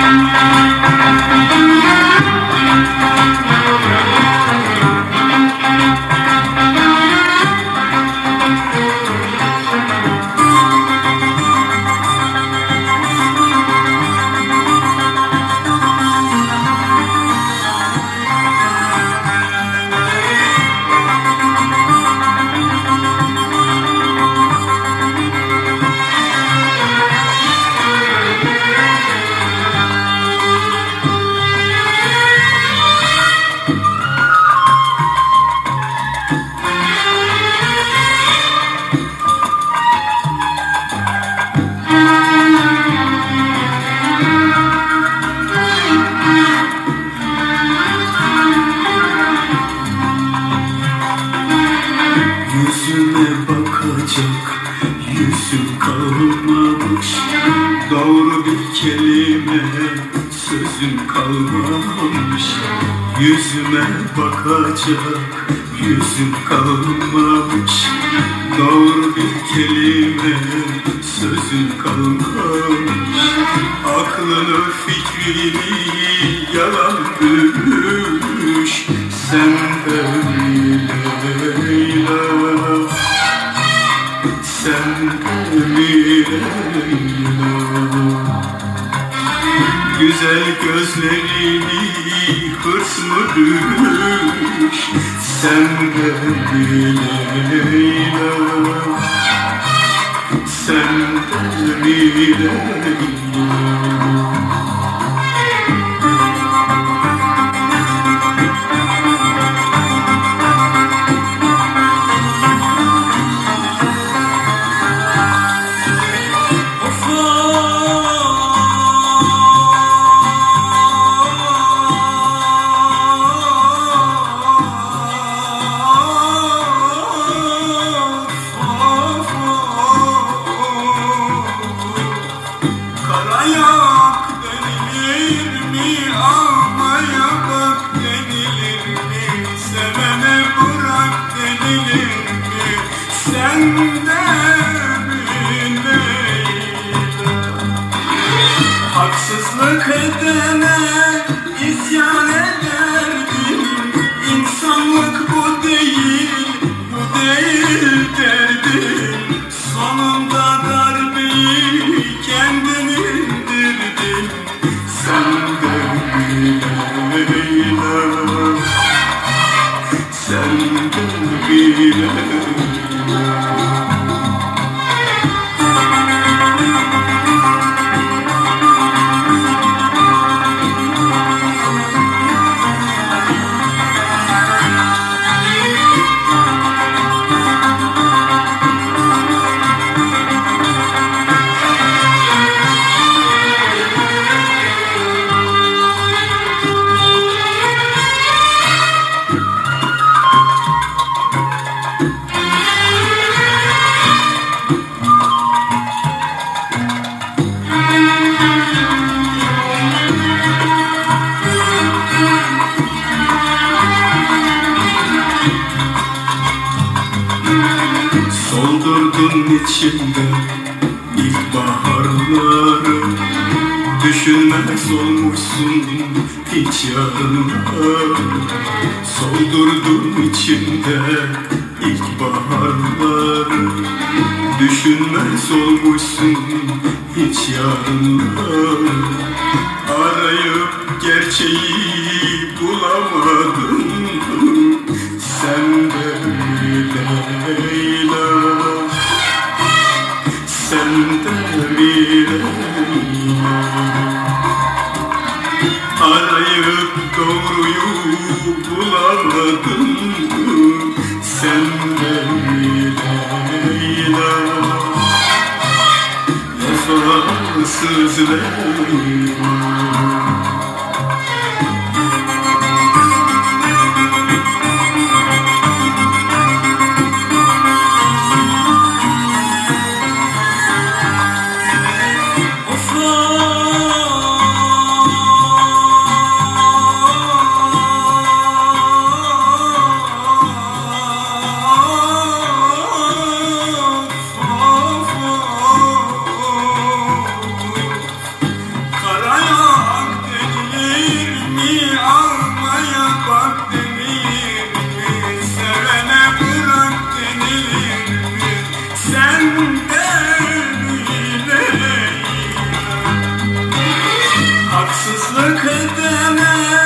Thank you. Doğru bir kelime sözüm kalmamış. Yüzüme bakacak yüzüm kalmamış. Doğru bir kelime sözüm kalmamış. Aklını fikrini yalan bürmüş Sen de Güzel gözlerini hırs mı bürmüş Sen de Leyla Sen de Leyla Sevene bırak denilir mi? Sen de Leyla? Haksızlık edene de Soldurdun içimde ilkbaharları Düşünmez olmuşsun hiç yarınları Soldurdun içimde ilkbaharları Düşünmez olmuşsun hiç yarınları Arayıp gerçeği doğruyu bulamadım. Sen de Leyla Vefasız Leyla sevdeme